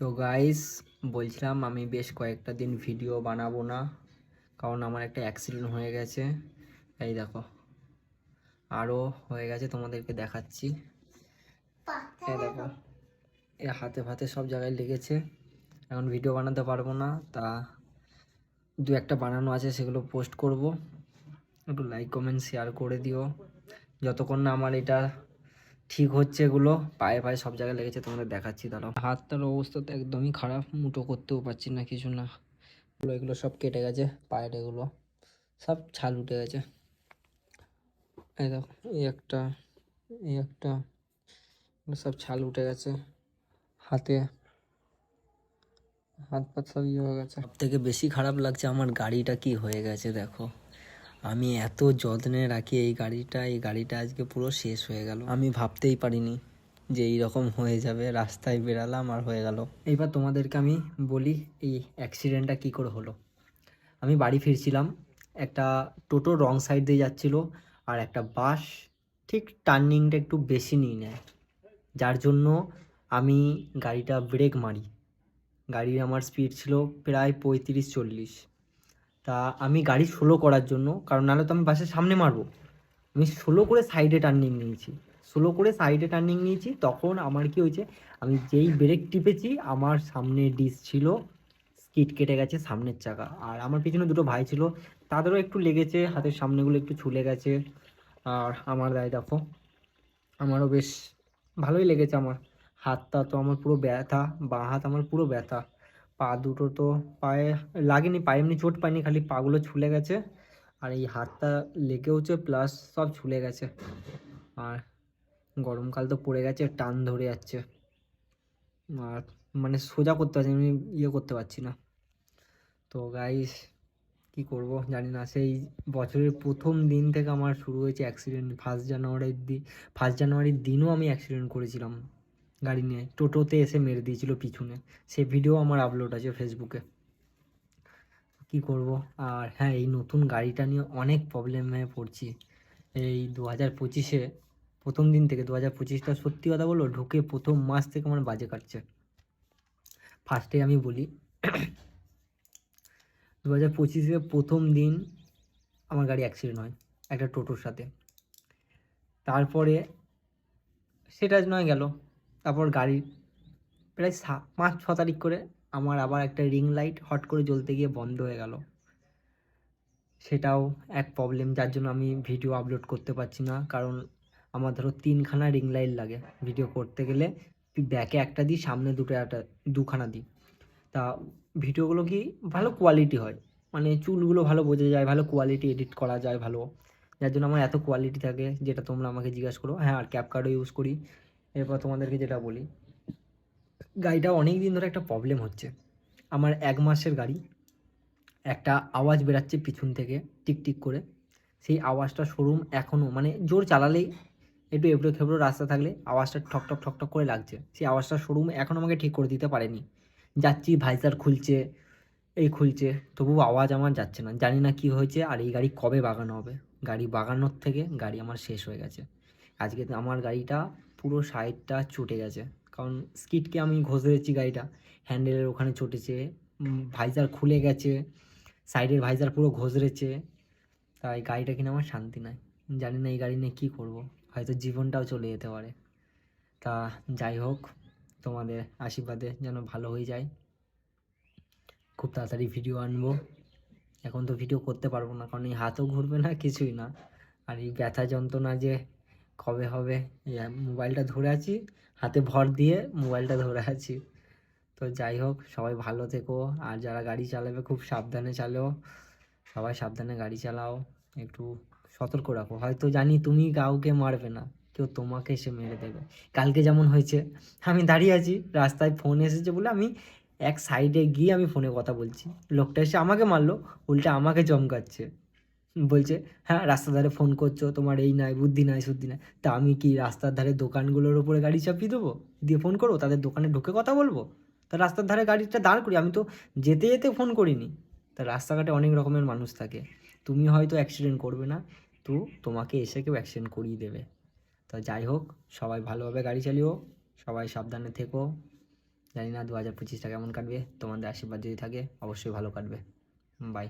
তো গাইস বলছিলাম আমি বেশ কয়েকটা দিন ভিডিও বানাবো না কারণ আমার একটা অ্যাক্সিডেন্ট হয়ে গেছে। এই দেখো আরও হয়ে গেছে তোমাদেরকে দেখাচ্ছি। এই দেখো এ হাতে ফাতে সব জায়গায় লেগেছে। এখন ভিডিও বানাতে পারব না তা দু একটা বানানো আছে সেগুলো পোস্ট করব। একটু লাইক কমেন্ট শেয়ার করে দিও। যতক্ষণ না আমার এটা ঠিক হচ্ছে এগুলো। পায়ে পায়ে সব জায়গায় লেগেছে তোমাদের দেখাচ্ছি দাঁড়াও। হাতটার অবস্থা তো একদমই খারাপ মুটো করতেও পারছি না কিছু না। এগুলো এগুলো সব কেটে গেছে পায়ের এগুলো। সব ছাল উঠে গেছে। এই দেখো এই একটা এই একটা সব ছাল উঠে গেছে হাতে। হাত পাত সব ইয়ে হয়ে গেছে। সব থেকে বেশি খারাপ লাগছে আমার গাড়িটা কি হয়ে গেছে দেখো। আমি এত যত্নে রাখি এই গাড়িটা এই গাড়িটা আজকে পুরো শেষ হয়ে গেল। আমি ভাবতেই পারিনি যে এইরকম হয়ে যাবে, রাস্তায় বেরালাম আর হয়ে গেল। এইবার তোমাদেরকে আমি বলি, এই অ্যাক্সিডেন্টটা কি করে হলো? আমি বাড়ি ফিরছিলাম, একটা টোটো রং সাইড দিয়ে যাচ্ছিল আর একটা বাস ঠিক টার্নিংটা একটু বেশি নিয়ে নেয়। যার জন্য আমি গাড়িটা ব্রেক মারি। গাড়ির আমার স্পিড ছিল প্রায় পঁয়ত্রিশ চল্লিশ। তা আমি গাড়ি স্লো করার জন্য, কারণ নাহলে তো আমি বাসের সামনে মারবো। আমি স্লো করে সাইডে টার্নিং নিয়েছি। স্লো করে সাইডে টার্নিং নিয়েছি, তখন আমার কি হয়েছে, আমি যেই ব্রেক টিপেছি, আমার সামনে ডিস ছিল স্কিট কেটে গেছে সামনের চাকা। আর আমার পিছনে দুটো ভাই ছিল, তাদেরও একটু লেগেছে, হাতের সামনেগুলো একটু ছুলে গেছে। আর আমার দায় দেখো, আমারও বেশ ভালোই লেগেছে আমার। হাতটা তো আমার পুরো ব্যথা, বাঁ হাত আমার পুরো ব্যথা। পা দুটো তো পায়ে লাগেনি, পায়ে এমনি চোট পায়নি, খালি পাগুলো ছুলে গেছে আর এই হাতটা লেগেওছে প্লাস সব ছুলে গেছে। আর গরমকাল তো পড়ে গেছে, টান ধরে যাচ্ছে। আর মানে সোজা করতে পারছি আমি ইয়ে করতে পারছি না। তো গাইস কি করব জানি না, সেই বছরের প্রথম দিন থেকে আমার শুরু হয়েছে অ্যাক্সিডেন্ট ফার্স্ট জানুয়ারির দিন ফার্স্ট জানুয়ারির দিনও আমি অ্যাক্সিডেন্ট করেছিলাম। গাড়ি নিয়ে। টোটোতে এসে মেরে দিয়েছিল পিছনে। সেই ভিডিও আমার আপলোড আছে ফেসবুকে কি করব? আর হ্যাঁ এই নতুন গাড়িটা নিয়ে অনেক প্রবলেমে পড়ছি। এই দু হাজার পঁচিশে, প্রথম দিন থেকে দু হাজার পঁচিশটা সত্যি কথা বলো ঢুকে প্রথম মাস থেকে আমার বাজে কাটছে। ফার্স্টে আমি বলি, দু হাজার পঁচিশে প্রথম দিন আমার গাড়ি অ্যাক্সিডেন্ট হয় একটা টোটোর সাথে। তারপরে সেটা নয় গেল। তারপর গাড়ির প্রায় সা, পাঁচ, ছ তারিখ করে আমার আবার একটা রিং লাইট হট করে জ্বলতে গিয়ে বন্ধ হয়ে গেল। সেটাও এক প্রবলেম যার জন্য আমি ভিডিও আপলোড করতে পারছি না, কারণ আমার ধরো তিনখানা রিং লাইট লাগে ভিডিও করতে গেলে। ব্যাকে একটা দিই, সামনে দুটো একটা, দুখানা দিই। তা ভিডিওগুলো কি ভালো কোয়ালিটি হয় মানে চুলগুলো ভালো বোঝা যায়, ভালো কোয়ালিটি এডিট করা যায় ভালো। যার জন্য আমার এত কোয়ালিটি থাকে, যেটা তোমরা আমাকে জিজ্ঞাসা করো হ্যাঁ আর ক্যাপকার্ডও ইউজ করি? এরপর তোমাদেরকে যেটা বলি, গাড়িটা অনেক দিন ধরে একটা প্রবলেম হচ্ছে। আমার এক মাসের গাড়ি, একটা আওয়াজ বেরাচ্ছে পিছন থেকে টিক টিক করে। সেই আওয়াজটা শোরুম এখনও মানে জোর চালালেই একটু এবড়ো খেবড়ো রাস্তা থাকলে আওয়াজটা ঠক ঠক ঠক করে লাগছে। সেই আওয়াজটা শোরুম এখনও আমাকে ঠিক করে দিতে পারেনি। যাচ্ছি ভাইজার খুলছে, এই খুলছে তবু আওয়াজ আমার যাচ্ছে না। জানি না কি হয়েছে, আর এই গাড়ি কবে বাগানো হবে? গাড়ি বাগানোর থেকে গাড়ি আমার শেষ হয়ে গেছে। আজকে আমার গাড়িটা পুরো সাইডটা চটে গেছে। কারণ স্কিটকে আমি ঘষেছি গাড়িটা। হ্যান্ডেলের ওখানে চটেছে ভাইজার খুলে গেছে। সাইডের ভাইজার পুরো ঘষরেছে তাই গাড়িটা কিনে আমার শান্তি নাই। জানি না এই গাড়ি নিয়ে কী করব। হয়তো জীবনটাও চলে যেতে পারে। তা যাই হোক, তোমাদের আশীর্বাদে যেন ভালো হয়ে যায়। খুব তাড়াতাড়ি ভিডিও আনব। এখন তো ভিডিও করতে পারব না। কারণ এই হাতও ঘুরবে না, কিছুই না। আর এই ব্যথা যন্ত্রণা যে কবে হবে? মোবাইলটা ধরে আছি, হাতে ভর দিয়ে মোবাইলটা ধরে আছি। তো যাই হোক, সবাই ভালো থেকো। আর যারা গাড়ি চালাবে, খুব সাবধানে চালাও। সবাই সাবধানে গাড়ি চালাও। একটু সতর্ক রাখো। হয়তো জানি তুমি কাউকে মারবে না, কেউ তোমাকে এসে মেরে দেবে। কালকে যেমন হয়েছে, আমি দাঁড়িয়ে আছি, রাস্তায় ফোন এসেছে বলে আমি এক সাইডে গিয়ে আমি ফোনে কথা বলছি। লোকটা এসে আমাকে মারলো, উল্টে আমাকে চমকাচ্ছে। বলছে হ্যাঁ রাস্তার ধারে ফোন করছ, তোমার এই নাই, বুদ্ধি নাই, শুদ্ধি নাই। তা আমি কি রাস্তার ধারে দোকানগুলোর ওপরে গাড়ি চাপিয়ে দেবো? দিয়ে ফোন করব? তাদের দোকানে ঢুকে কথা বলব? তা রাস্তার ধারে গাড়িটা দাঁড় করি আমি তো যেতে যেতে ফোন করিনি। তা রাস্তাঘাটে অনেক রকমের মানুষ থাকে। তুমি হয়তো অ্যাক্সিডেন্ট করবে না, তো তোমাকে এসে কেউ অ্যাক্সিডেন্ট করিয়ে দেবে। তা যাই হোক, সবাই ভালোভাবে গাড়ি চালিও, সবাই সাবধানে থেকো। জানি না দু হাজার পঁচিশটা কেমন কাটবে, তোমাদের আশীর্বাদ যদি থাকে, অবশ্যই ভালো কাটবে। বাই